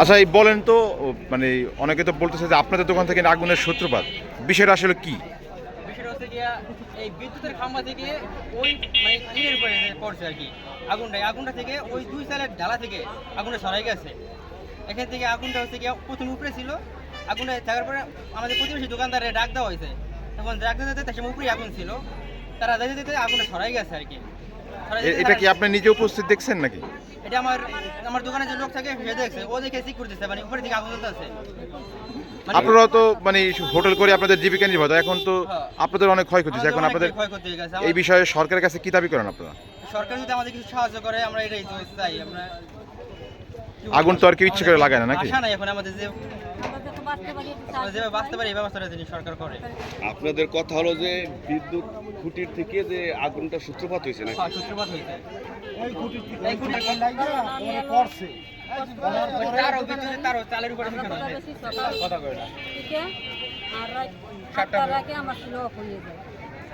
আচ্ছা এই বলেন তো মানে অনেকে তো বলতেছে যে আপনাদের দোকান থেকে আগুনের সূত্রপাত। বিষয়টা আসলে কি? বিষয়টা হচ্ছে গিয়া, এই বিদ্যুতের খাম্বা থেকে ওই মানে উপরে পড়ছে আর কি আগুনটা আগুনটা থেকে ওই দুই ঢালা থেকে আগুনটা গেছে। এখান থেকে আগুনটা হচ্ছে গিয়া প্রথম উপরে ছিল। আগুনটা আমাদের প্রতিবেশী ডাক দেওয়া হয়েছে। তখন উপরে আগুন ছিল। তারা যেতে যেতে আগুনটা সরাই গেছে আর কি। যেতে এটা কি আপনি নিজে উপস্থিত দেখছেন নাকি? এটা আমার আমার দোকানে যে লোক থাকে সে দেখছে। ও দেখে ঠিক করতেছে মানে উপরে দিকে আগুন জ্বলতেছে। মানে- আপনারা তো মানে হোটেল করে আপনাদের জীবিকা নির্বাহ এখন তো হ্যাঁ। আপনাদের অনেক ক্ষয়ক্ষতি। হচ্ছে এখন আপনাদের এই বিষয়ে সরকারের কাছে কি দাবি করেন আপনারা? সরকার যদি আমাদের কিছু সাহায্য করে আমরা এটাই চাই। আমরা আগুন তো আর কেউ ইচ্ছে করে লাগায় না নাকি? আশা নাই এখন আমাদের যে বাঁচতে পারি আমরা যেভাবে বাঁচতে পারি এই ব্যবস্থাটা তিনি সরকার করে আপনাদের কথা হলো যে বিদ্যুৎ খুঁটির থেকে যে আগুনটা সূত্রপাত হয়েছে নাকি হ্যাঁ, সূত্রপাত হয়েছে এই খুঁটির পড়ছে তারও বিদ্যুতের তারও চালের উপরে মিশানো আছে বেশি সকাল কথা কয় না আর রাত আগে আমার হয়ে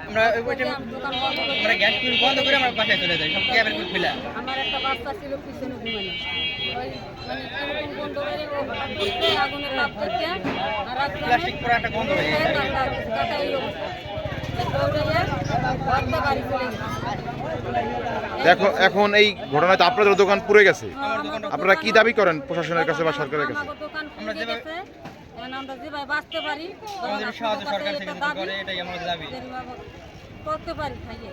আমরা করে আমরা গ্যাস টুল বন্ধ করে আমরা বাসায় চলে যাই সব ক্যাবের খুলে। আমার একটা বাচ্চা ছিল পিছনে ঘুমানো ওই মানে প্লাস্টিক পুরো একটা গন্ধ হয়ে দেখো এখন এই ঘটনাতে আপনাদের দোকান পুড়ে গেছে। আপনারা কি দাবি করেন প্রশাসনের কাছে বা সরকারের কাছে? দোকান আমরা যেভাবে- বাঁচতে পারি আমাদের সাহায্য সরকার থেকে করে এটাই আমাদের দাবি। করতে পারি খাইয়ে।